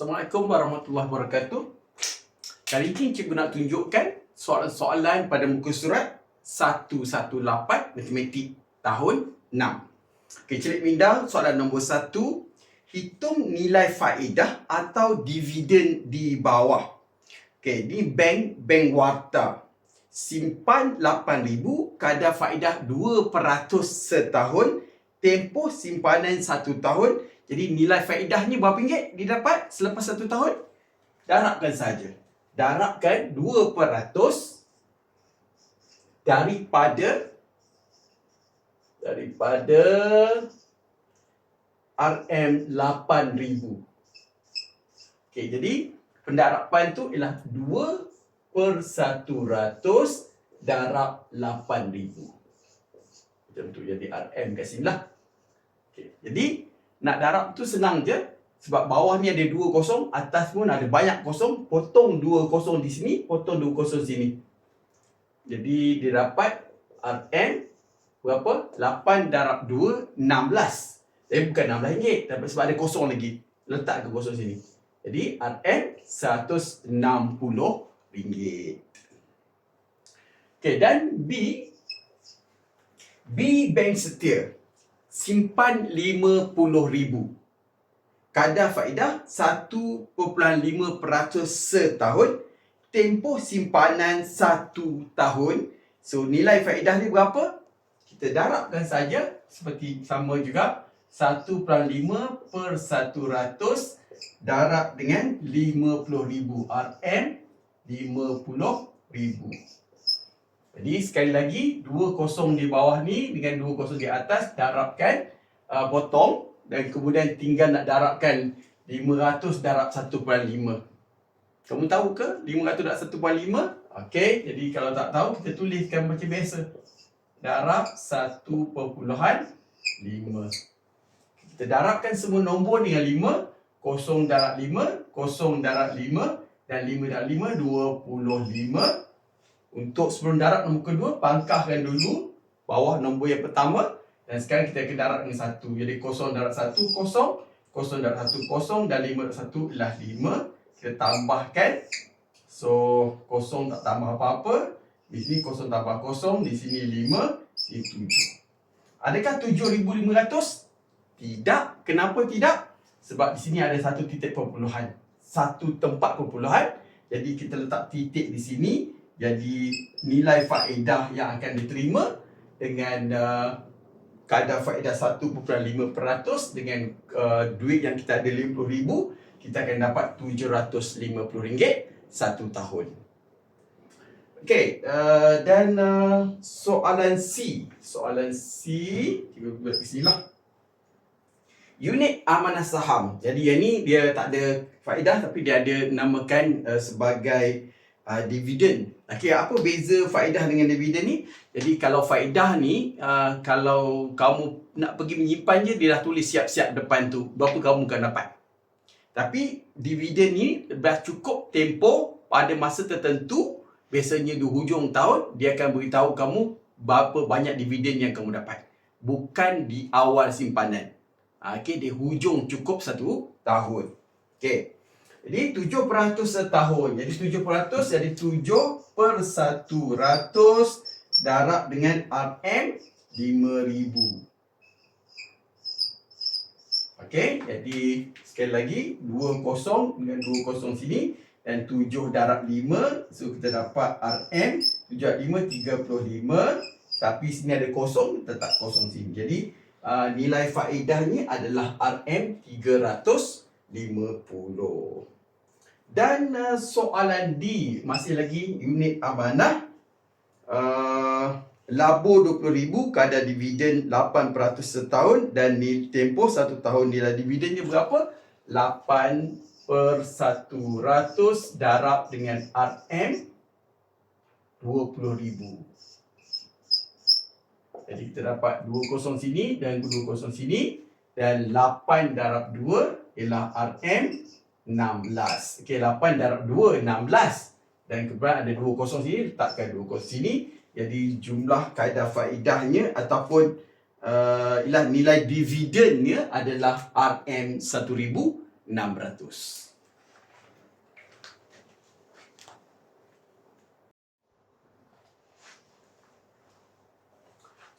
Assalamualaikum warahmatullahi wabarakatuh. Kali ini cikgu nak tunjukkan soalan-soalan pada muka surat 118 matematik tahun 6. Okey, celik minda soalan nombor 1. Hitung nilai faedah atau dividen di bawah. Okey, ni bank bank warta. Simpan 8000 kadar faedah 2% setahun. Tempoh simpanan 1 tahun. Jadi nilai faedahnya berapa ringgit didapat selepas 1 tahun? Darabkan saja. Darabkan 2% daripada daripada RM8000. Okey, jadi pendarapan tu ialah 2 per 100 darab 8000. Macam tu jadi RM kat sini lah. Okey, jadi nak darab tu senang je. Sebab bawah ni ada dua kosong, atas pun ada banyak kosong. Potong dua kosong di sini, potong dua kosong sini. Jadi dia dapat RM berapa? 8 darab 2, 16. Eh bukan RM16, tapi sebab ada kosong lagi. Letak ke kosong sini. Jadi RM RM160. Okey, dan B B bank setia. Simpan RM50,000. Kadar faedah 1.5% setahun. Tempoh simpanan 1 tahun. So nilai faedah ni berapa? Kita darabkan saja seperti sama juga. 1.5 per 100 darab dengan 50,000 RM 50,000. Jadi sekali lagi dua kosong di bawah ni dengan dua kosong di atas darabkan uh, potong dan kemudian tinggal nak darabkan 500 darab 1.5. Kamu tahu ke 500 darab 1.5? Okey, jadi kalau tak tahu kita tuliskan macam biasa. Darab 1.5. Kita darabkan semua nombor dengan 5. Kosong darab 5, kosong darab 5 dan 5 darab 5 25. Untuk sebelum darab nombor kedua, pangkahkan dulu bawah nombor yang pertama dan sekarang kita akan darab dengan satu. Jadi kosong darab satu, kosong. Kosong darab satu, kosong dan lima darab satu ialah lima. Kita tambahkan. So, kosong tak tambah apa-apa. Di sini kosong tambah kosong. Di sini lima. Di tujuh. Adakah tujuh ribu lima ratus? Tidak. Kenapa tidak? Sebab di sini ada satu titik perpuluhan. Satu tempat perpuluhan. Jadi kita letak titik di sini. Jadi nilai faedah yang akan diterima dengan uh, kadar faedah 1.5% dengan uh, duit yang kita ada RM50,000, kita akan dapat RM750 satu tahun. Okey, uh, dan uh, soalan C. Soalan C, kita buat ke sini lah. Unit amanah saham. Jadi yang ni dia tak ada faedah tapi dia ada namakan uh, sebagai uh, dividen. Okey, apa beza faedah dengan dividen ni? Jadi kalau faedah ni, uh, kalau kamu nak pergi menyimpan je, dia dah tulis siap-siap depan tu. Berapa kamu akan dapat. Tapi dividen ni dah cukup tempoh pada masa tertentu. Biasanya di hujung tahun, dia akan beritahu kamu berapa banyak dividen yang kamu dapat. Bukan di awal simpanan. Okey, di hujung cukup satu tahun. Okey. Jadi 7% setahun. Jadi 7% jadi 7 per 100 darab dengan RM 5000. Okey, jadi sekali lagi 2 kosong dengan 2 kosong sini dan 7 darab 5. So kita dapat RM 7 5 35 tapi sini ada kosong tetap kosong sini. Jadi uh, nilai faedahnya adalah RM 350. Dan uh, soalan D masih lagi unit amanah. Uh, labo 20,000 kadar dividen 8% setahun dan ni tempoh satu tahun nilai dividennya berapa? 8 per 100 darab dengan RM 20,000. Jadi kita dapat 2 kosong sini dan 2 kosong sini dan 8 darab 2 ialah RM16. Okey, 8 darab 2, 16. Dan kemudian ada 2 kosong sini, letakkan 2 kosong sini. Jadi jumlah kaedah faedahnya ataupun uh, ialah nilai dividennya adalah RM1,600.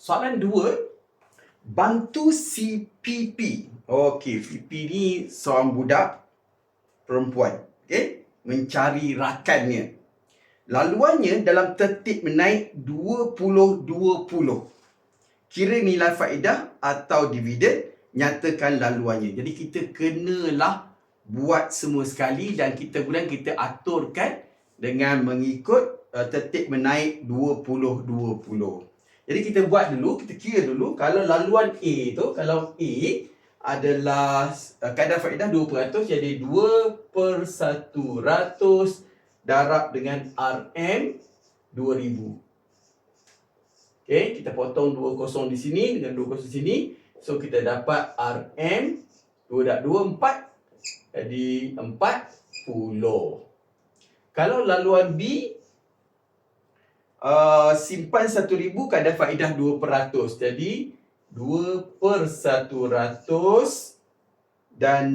Soalan 2, bantu CPP Okey, PP ni seorang budak perempuan. Okey, mencari rakannya. Laluannya dalam tertib menaik 20-20. Kira nilai faedah atau dividen, nyatakan laluannya. Jadi kita kenalah buat semua sekali dan kita kemudian kita aturkan dengan mengikut uh, tertib menaik 20-20. Jadi kita buat dulu, kita kira dulu kalau laluan A tu, kalau A adalah uh, kadar faedah 2%, jadi 2 per 100 darab dengan RM 2000. Okay, kita potong 2 kosong di sini dengan 2 kosong di sini. So kita dapat RM 2 dak 2, 4. Jadi 40. Kalau laluan B, uh, simpan 1000 kadar faedah 2%. Jadi 2 per 100 dan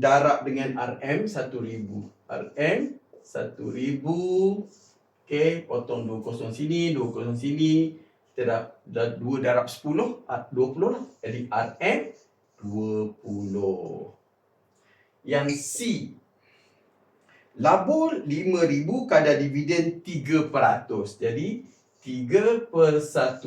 darab dengan RM 1000. RM 1000. Okey, potong 2 kosong sini, 2 kosong sini. Kita dah, dah 2 darab 10, 20 ah, lah. Jadi RM 20. Yang C, Labur 5000 kadar dividen 3%. Jadi 3 per 100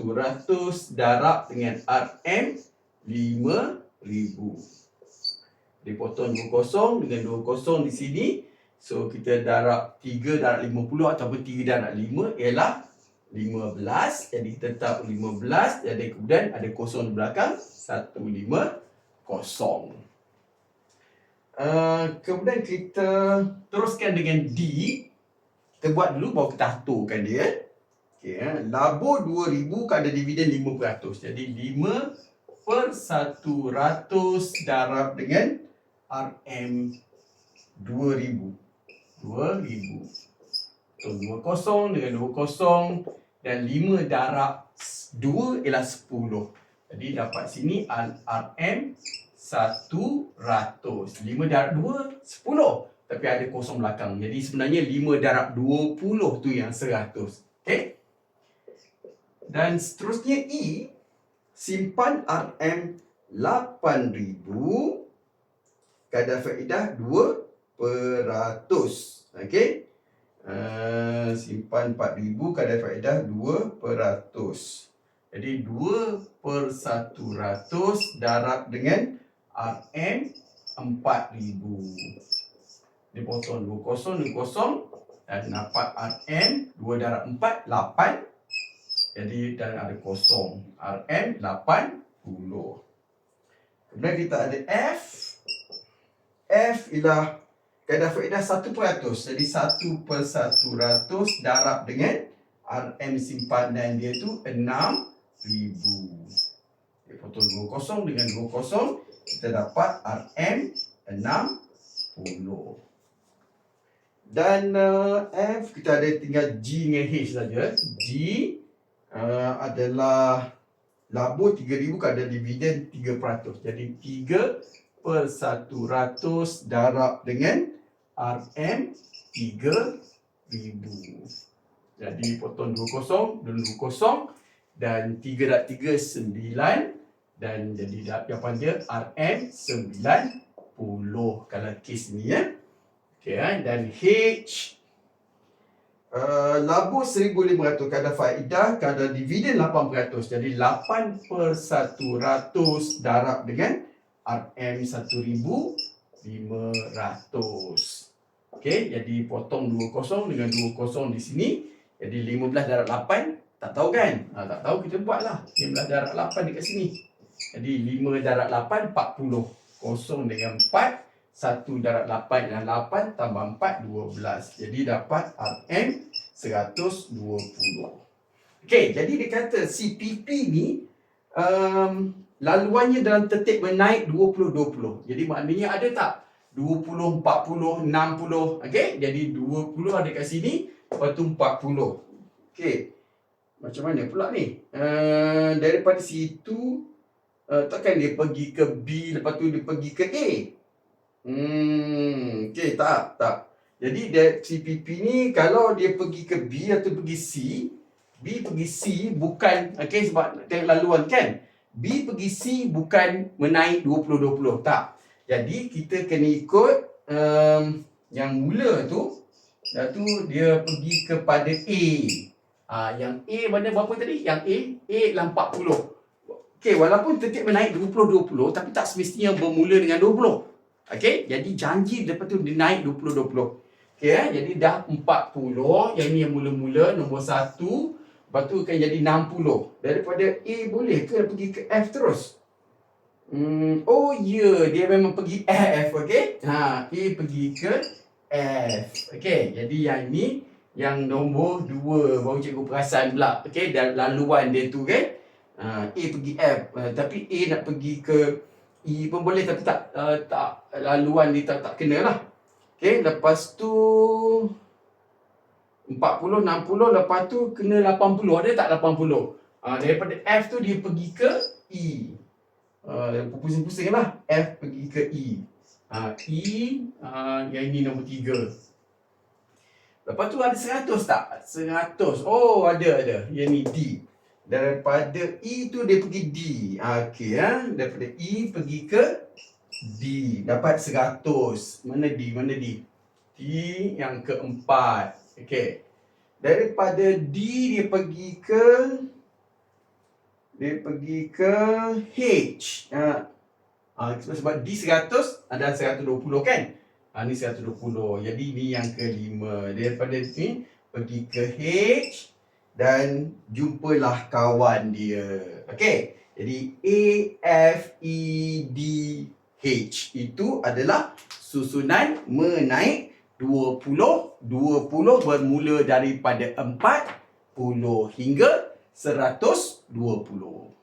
darab dengan RM 5000. Dipotong 2 kosong dengan 2 kosong di sini. So kita darab 3 darab 50 ataupun 3 darab 5 ialah 15. Jadi tetap 15. Jadi kemudian ada kosong di belakang. 1, 5, kosong. Uh, kemudian kita teruskan dengan D. Kita buat dulu baru kita aturkan dia. Okay, eh. Labur 2000 kadar dividen 5%. Jadi 5 per 100 darab dengan RM 2000. 2000. So 2 kosong dengan 2 kosong dan 5 darab 2 ialah 10. Jadi dapat sini RM satu ratus. Lima darab dua, sepuluh. Tapi ada kosong belakang. Jadi sebenarnya lima darab dua puluh tu yang seratus. Okay? Dan seterusnya E, simpan RM lapan ribu. Kadar faedah dua peratus. Okay? Uh, simpan empat ribu. Kadar faedah dua peratus. Jadi dua per satu ratus darab dengan RM 4000. Dipotong 2 kosong 2 dan dapat RM 2 darab 4 8. Jadi dan ada kosong RM 80. Kemudian kita ada F. F ialah kadar faedah 1%. Jadi 1 per 100 darab dengan RM simpanan dia tu 6000. Dia potong 2 kosong dengan 2 kosong kita dapat RM 60. Dan uh, F kita ada tinggal G dengan H saja. G uh, adalah labur 3000 kadar dividen 3%. Jadi 3 per 100 darab dengan RM 3000. Jadi potong 2 kosong, 2 kosong dan 3 darab 3 9 dan jadi jawapan dia RM 90 kalau kes ni ya. Okey kan dan H Labur 1500 kadar faedah kadar dividen 8% jadi 8 per 100 darab dengan RM 1500 Okey jadi potong 2 kosong dengan 2 kosong di sini. Jadi 15 darab 8 tak tahu kan? Ha, tak tahu kita buatlah. 15 darab 8 dekat sini. Jadi 5 darab 8, 40. Kosong dengan 4. 1 darab 8 dan 8 tambah 4, 12. Jadi dapat RM 120. Okey, jadi dia kata CPP ni um, laluannya dalam tertib menaik 20-20. Jadi maknanya ada tak? 20, 40, 60. Okey, jadi 20 ada kat sini. Lepas tu 40. Okey. Macam mana pula ni? Uh, daripada situ uh, takkan dia pergi ke B lepas tu dia pergi ke A hmm okey tak tak jadi dia CPP ni kalau dia pergi ke B atau pergi C B pergi C bukan okey sebab tengok laluan kan. B pergi C bukan menaik 20-20. Tak. Jadi kita kena ikut um, yang mula tu dah tu dia pergi kepada A. Ah yang A mana berapa tadi? Yang A A adalah 40. Okey, walaupun tertib menaik 20-20 tapi tak semestinya bermula dengan 20. Okey, jadi janji lepas tu dia naik 20-20. Okey, eh? jadi dah 40. Yang ni yang mula-mula nombor 1. Lepas tu akan jadi 60. Daripada A boleh ke pergi ke F terus? Hmm, oh ya, yeah. dia memang pergi F, okey? Ha, A pergi ke F. Okey, jadi yang ni yang nombor 2 baru cikgu perasan pula. Okey, dan laluan dia tu, okey? Uh, A pergi F uh, tapi A nak pergi ke E pun boleh tapi tak uh, tak laluan dia tak tak kena lah. Okey, lepas tu 40 60 lepas tu kena 80. Ada tak 80? Uh, daripada F tu dia pergi ke E. Uh, pusing-pusing lah. F pergi ke E. Uh, E uh, yang ini nombor 3. Lepas tu ada 100 tak? 100. Oh, ada ada. Yang ni D. Daripada E tu dia pergi D. Okey ya. Daripada E pergi ke D. Dapat 100. Mana D? Mana D? D yang keempat. Okey. Daripada D dia pergi ke dia pergi ke H. Ha. Ha, sebab D 100 ada 120 kan? Ha, ni 120. Jadi ni yang kelima. Daripada ni pergi ke H dan jumpalah kawan dia. Okey. Jadi A F E D H itu adalah susunan menaik 20 20 bermula daripada 40 hingga 120.